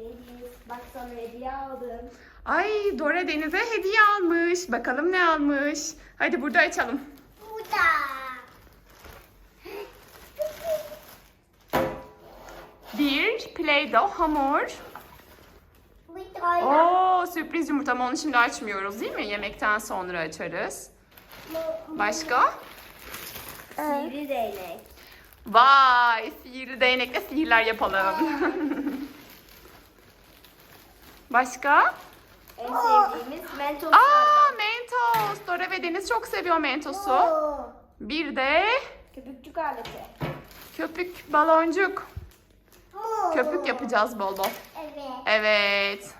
Deniz bak sana hediye aldım. Ay Dora Deniz'e hediye almış. Bakalım ne almış. Hadi burada açalım. Bu da. Bir Play-Doh hamur. Oo sürpriz yumurta ama onu şimdi açmıyoruz değil mi? Yemekten sonra açarız. Başka? Sivri değnek. Vay sihirli değnekle sihirler yapalım. Başka? En sevdiğimiz mentos. Aa Mentos. Dora ve Deniz çok seviyor Mentos'u. Bir de Köpükçük aleti. köpük baloncuk. Köpük yapacağız bol bol. Evet. Evet.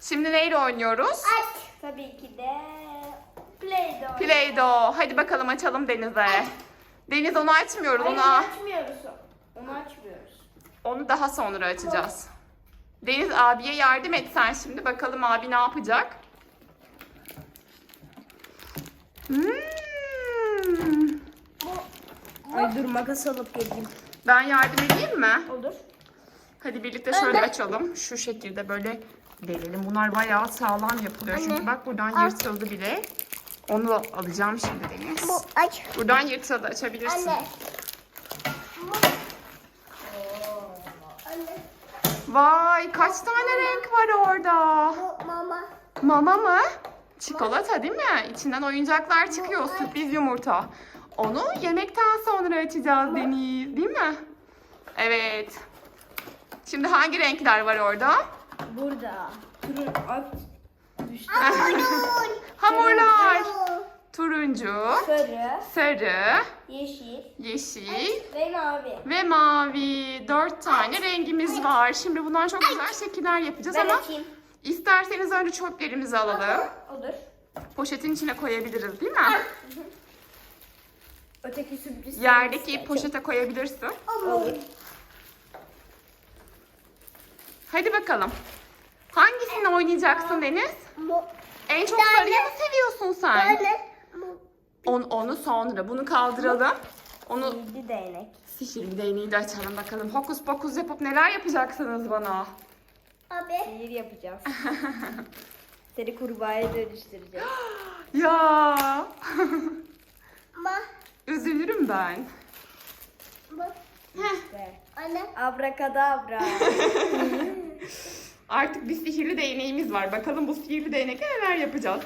Şimdi neyle oynuyoruz? Aç. Tabii ki de Play-Doh. Play-Doh. Hadi bakalım açalım Deniz'e. Deniz onu açmıyoruz. Hayır, Onu, onu açmıyoruz. Onu açmıyoruz. onu daha sonra açacağız. Deniz abiye yardım et sen şimdi. Bakalım abi ne yapacak? Hmm. Ay dur makas alıp geleyim. Ben yardım edeyim mi? Olur. Hadi birlikte şöyle açalım. Şu şekilde böyle delelim. Bunlar bayağı sağlam yapılıyor. Çünkü bak buradan yırtıldı bile. Onu alacağım şimdi Deniz. Bu aç. Buradan yırtıldı açabilirsin. Anne. Anne. Vay kaç tane renk var orada. Bu mama. Mama mı? Çikolata değil mi? İçinden oyuncaklar çıkıyor. Sürpriz yumurta. Onu yemekten sonra açacağız Deniz. Değil mi? Evet. Şimdi hangi renkler var orada? Burada. Hamurlar. Turuncu, Sarı, sarı, yeşil yeşil ve mavi. ve mavi. Dört tane rengimiz var. Şimdi bundan çok güzel şekiller yapacağız Ben ama açayım. isterseniz önce çöplerimizi alalım. Olur. Poşetin içine koyabiliriz değil mi? Öteki sürpriz. Yerdeki poşete koyabilirsin. Olur. Hadi bakalım. Hangisini oynayacaksın Deniz? Bu. En çok sarıyı mı seviyorsun sen? Bu. On, onu sonra. Bunu kaldıralım. Onu Sihirli değnek. sihirli değneği de açalım bakalım. Hokus pokus yapıp neler yapacaksınız bana? Abi. Sihir yapacağız. Seni kurbağaya dönüştüreceğiz. Ya Ma. üzülürüm ben. İşte. Anne. Abrakadabra. Artık bir sihirli değneğimiz var. Bakalım bu sihirli değnekle neler yapacağız.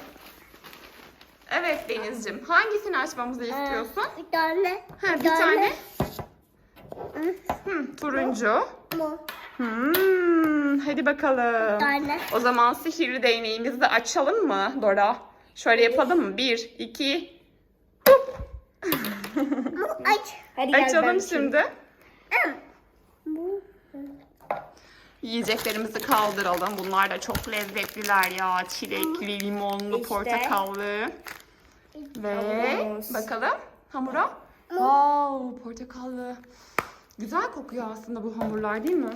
Evet Deniz'cim. Hangisini açmamızı istiyorsun? Bir tane. Ha, bir tane. Hı, turuncu. Mu. Hmm, hadi bakalım. tane. O zaman sihirli değneğimizi de açalım mı Dora? Şöyle yapalım mı? Bir, iki, hop. Aç. Hadi Açalım şimdi. Yiyeceklerimizi kaldıralım. Bunlar da çok lezzetliler ya. Çilekli, limonlu, İşte. portakallı. Ve Hamurumuz. bakalım hamura. Wow, portakallı. Güzel kokuyor aslında bu hamurlar değil mi?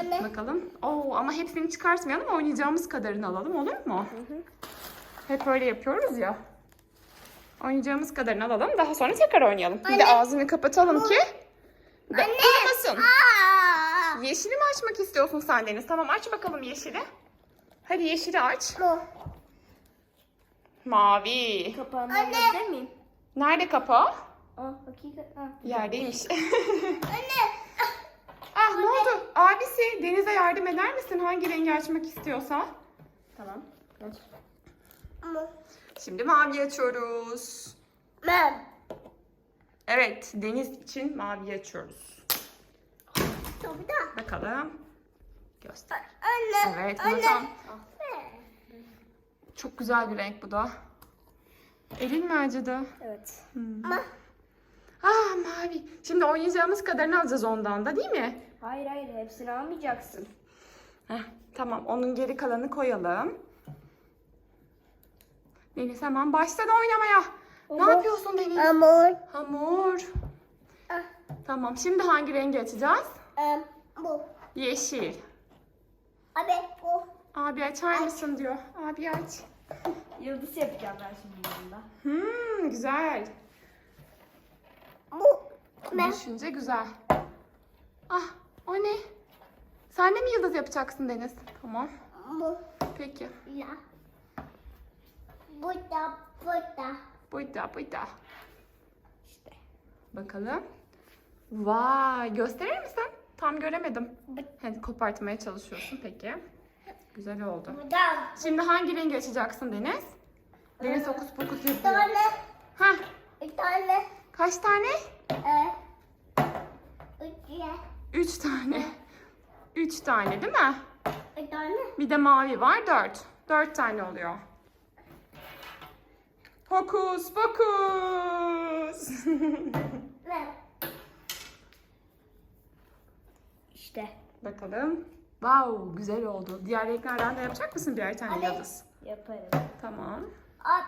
Anne. Bakalım. Oo, ama hepsini çıkartmayalım. Oynayacağımız kadarını alalım olur mu? Hep öyle yapıyoruz ya. Oynayacağımız kadarını alalım. Daha sonra tekrar oynayalım. Bir de ağzını kapatalım ki. Aa. Yeşili mi açmak istiyorsun sen Deniz? Tamam aç bakalım yeşili. Hadi yeşili aç. Bu. Mavi. Kapağını alabilir miyim? Nerede kapağı? Aa, hakikaten. Ha. Yerdeymiş. Anne. ah ne oldu? Abisi Deniz'e yardım eder misin? Hangi rengi açmak istiyorsan. Tamam. Aç. Şimdi mavi açıyoruz. Ben. Evet Deniz için mavi açıyoruz. Tabii da. Bakalım. Göster. Anne. Evet Anne. tam. Çok güzel bir renk bu da. Elin mi acıdı? Evet. Hmm. Ah mavi. Şimdi oynayacağımız kadarını alacağız ondan da değil mi? Hayır hayır hepsini almayacaksın. Heh, tamam onun geri kalanı koyalım. Deniz hemen başladı oynamaya. Ne Olur. yapıyorsun Deniz? Amor. Hamur. Tamam şimdi hangi rengi açacağız? Bu. Yeşil. Abi bu. Abi açar mısın diyor. Abi aç. Yıldız yapacağım ben şimdi yanında. Hmm, güzel. Bu. Düşünce güzel. Ah o ne? Sen de mi yıldız yapacaksın Deniz? Tamam. Bu. Peki. La. Burada. Burada. Buyda buyda. İşte. Bakalım. Vay gösterir misin? Tam göremedim. Hadi kopartmaya çalışıyorsun peki. Güzel oldu. Buradan. Şimdi hangi rengi açacaksın Deniz? Deniz fokus fokus Bir yapıyor. tane. Hah, Bir tane. kaç tane? Ee, üç. Üç tane. Üç tane değil mi? Bir tane. Bir de mavi var dört. Dört tane oluyor. Fokus fokus. Ne? İşte. Bakalım. Wow güzel oldu. Diğer renklerden de yapacak mısın birer tane Hadi. yıldız? Yaparım. Tamam. At.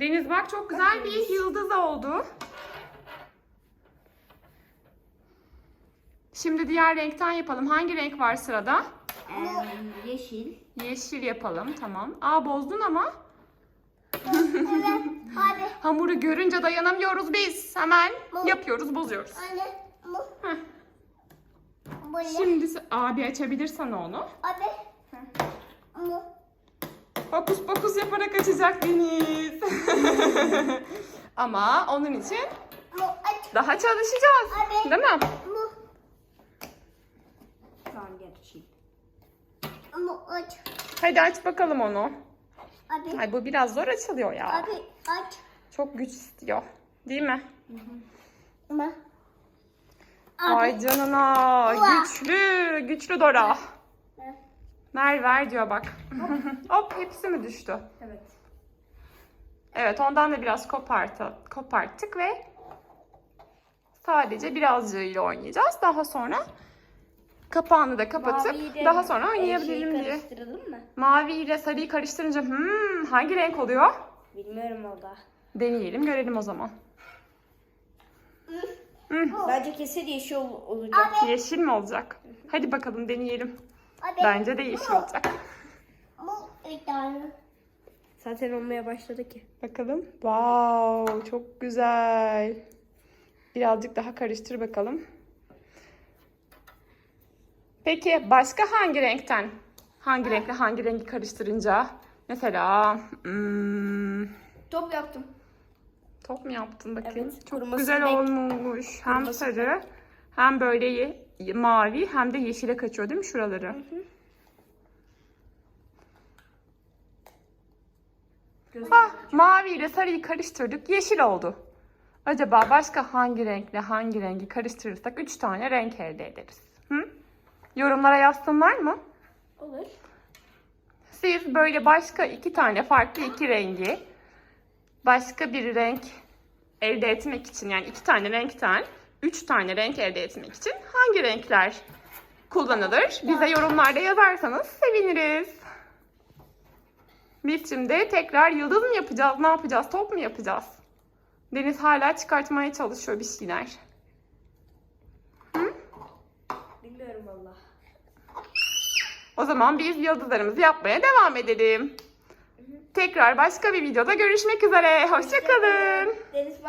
Deniz bak çok güzel bir yıldız oldu. Şimdi diğer renkten yapalım. Hangi renk var sırada? Ee, yeşil. Yeşil yapalım. Tamam. Aa bozdun ama. Evet. Hadi. Hamuru görünce dayanamıyoruz biz. Hemen yapıyoruz, bozuyoruz. Anne. Heh. Ne? Şimdi abi açabilir sana onu. Abi. Bu. Fokus fokus yaparak açacak Deniz. Ama onun için Bu aç. daha çalışacağız. Abi. Değil mi? Bu. Tamam geçeyim. Bu aç. Hadi aç bakalım onu. Abi. Ay bu biraz zor açılıyor ya. Abi aç. Çok güç istiyor. Değil mi? Ama. Ay canına. Güçlü. Güçlü Dora. Evet. Ver ver diyor bak. Hop hepsi mi düştü? Evet. Evet ondan da biraz kopartı, koparttık ve sadece birazcığıyla oynayacağız. Daha sonra kapağını da kapatıp daha sonra oynayabilirim diye. karıştıralım mı? Mavi ile sarıyı karıştırınca hmm, hangi renk oluyor? Bilmiyorum o da. Deneyelim görelim o zaman. Bence kesin yeşil ol- olacak. Yeşil mi olacak? Hadi bakalım deneyelim. Abi. Bence de yeşil olacak. Bu tane. Zaten olmaya başladı ki. Bakalım. Wow, çok güzel. Birazcık daha karıştır bakalım. Peki başka hangi renkten? Hangi renkle hangi rengi karıştırınca? Mesela hmm, Top yaptım. Top mu yaptın bakayım? Evet, çok güzel renk. olmuş. Hem sarı hem böyle mavi hem de yeşile kaçıyor değil mi şuraları? Ah, mavi ile sarıyı karıştırdık. Yeşil oldu. Acaba başka hangi renkle hangi rengi karıştırırsak 3 tane renk elde ederiz. Hı? Yorumlara yazsınlar mı? Olur. Siz böyle başka iki tane farklı iki rengi başka bir renk elde etmek için yani iki tane renkten üç tane renk elde etmek için hangi renkler kullanılır? Bize yorumlarda yazarsanız seviniriz. Biz şimdi tekrar yıldız mı yapacağız? Ne yapacağız? Top mu yapacağız? Deniz hala çıkartmaya çalışıyor bir şeyler. Bilmiyorum valla. O zaman biz yıldızlarımızı yapmaya devam edelim. Tekrar başka bir videoda görüşmek üzere. Hoşçakalın. Deniz